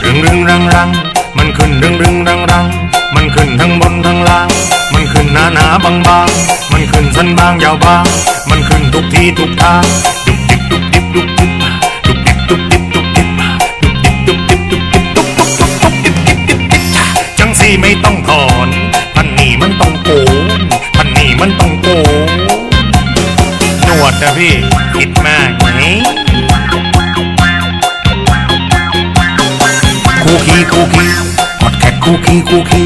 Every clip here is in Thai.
เรื่องเรื่องรังรังมันขึ้นเรื่องเรื่องรังรังมันขึ้นทั้งบนทั้งล่าง มันขึ้นหนาหนาบางบางมันขึ้นสั้นบางยาวบาง มันขึ้นทุกที่ทุกทางดุกดิบดุกดิบดุกดิบ คทคูคี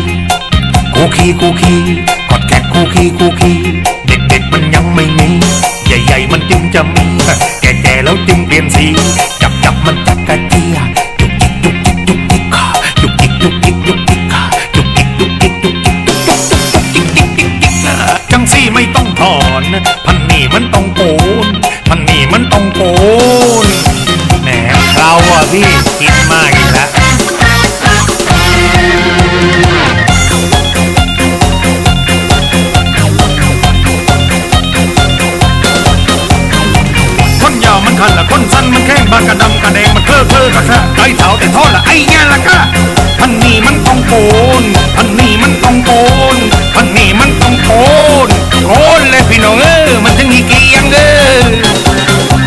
คูคีคูคีคูคีกอดแขกคูคีคูคีเด็กๆมันยังไม่มี ใหญ่ๆมันจึงจะมี แก่ๆแล้วจึงเปลี่ยนสี มันกระดำกระแดงมันเคอะเคอะกระชะไอ้เท้าแต่ทอดละไอ้แง่ละกะพันนี่มันต้องโกนพันนี่มันต้องโกนพันนี่มันต้องโกนโกนเลยพี่น้องเออมันถึงมีเกียงเออ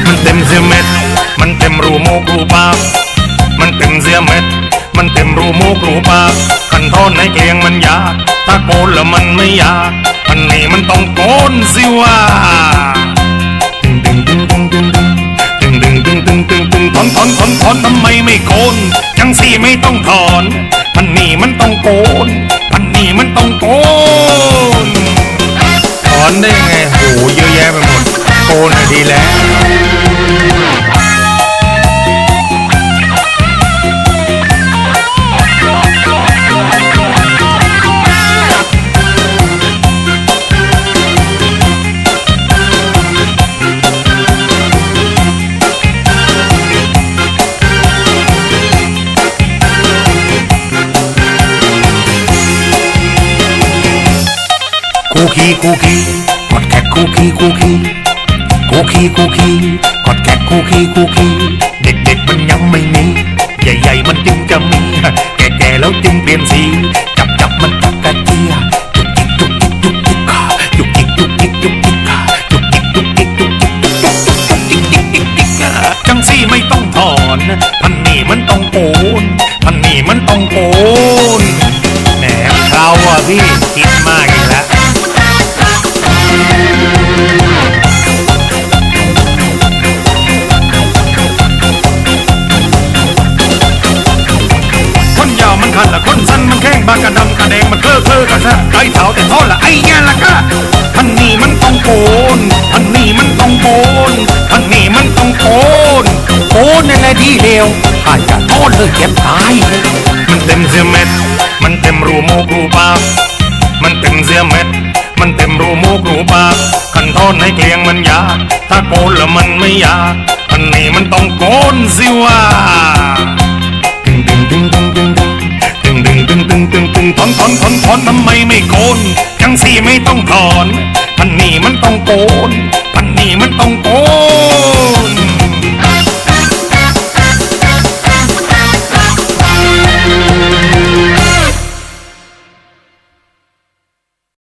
มันเต็มเสียเม็ดมันเต็มรูโมกรูปากมันเต็มเสียเม็ดมันเต็มรูโมกรูปากขันทอนในเกลียงมันยากถ้าโกนแล้วมันไม่ยากพันนี่มันต้องโกนสิว่าตึงตึงตึงตึงตึง ตึงตึงตึงตึงถอนถอนถอนถอนทำไมไม่โกนจังสี่ไม่ต้องถอนพันนี่มันต้องโกนพันนี่มันต้องโกนถอนได้ไงโหเยอะแยะไปหมดโกนดีแล้ว คูคีคูคีกดแคทคูคีคูคีคูคีคูคีกดแคทคูคีคูคีเด็กๆมันยังไม่มีใหญ่ๆมันจึงจะมีแก่ๆแล้วจึงเปลี่ยนสีจับจับมันจักกะเจียจุกจิกจุกจิกจุกจิกขาจุกจิกจุกจิกจุกจิกขาจุกจิกจุกจิกจุกจิกจุกจุกจุกจุกจิกจิกจิกจิกจังสี่ไม่ต้องถอนพันนี่มันต้องโกนพันนี่มันต้องโกนแหมเราอะพี่คิดมากอีกแล้ว มากระดำกระแดงมันเคอะเคอะกระชะไอ้เท้าแต่ทอดละไอ้แง่ละกะพันนี่มันต้องโกนพันนี่มันต้องโกนพันนี่มันต้องโกนโกนนั่นแหละที่เดียวถ้าจะโทษเลยเจ็บตาย มันเต็มเสียเม็ด มันเต็มรูโมกรูปากมันเต็มเสียเม็ด มันเต็มรูโมกรูปากขันทอนให้เกลียงมันยากถ้าโกนแล้วมันไม่ยากพันนี่มันต้องโกนสิว่า ตึงตึงตึงตึงตึงตึงถอนถอนถอนถอนทำไมไม่โกนจังสี่ไม่ต้องถอนพันนี่มันต้องโกนพันนี่มันต้องโกน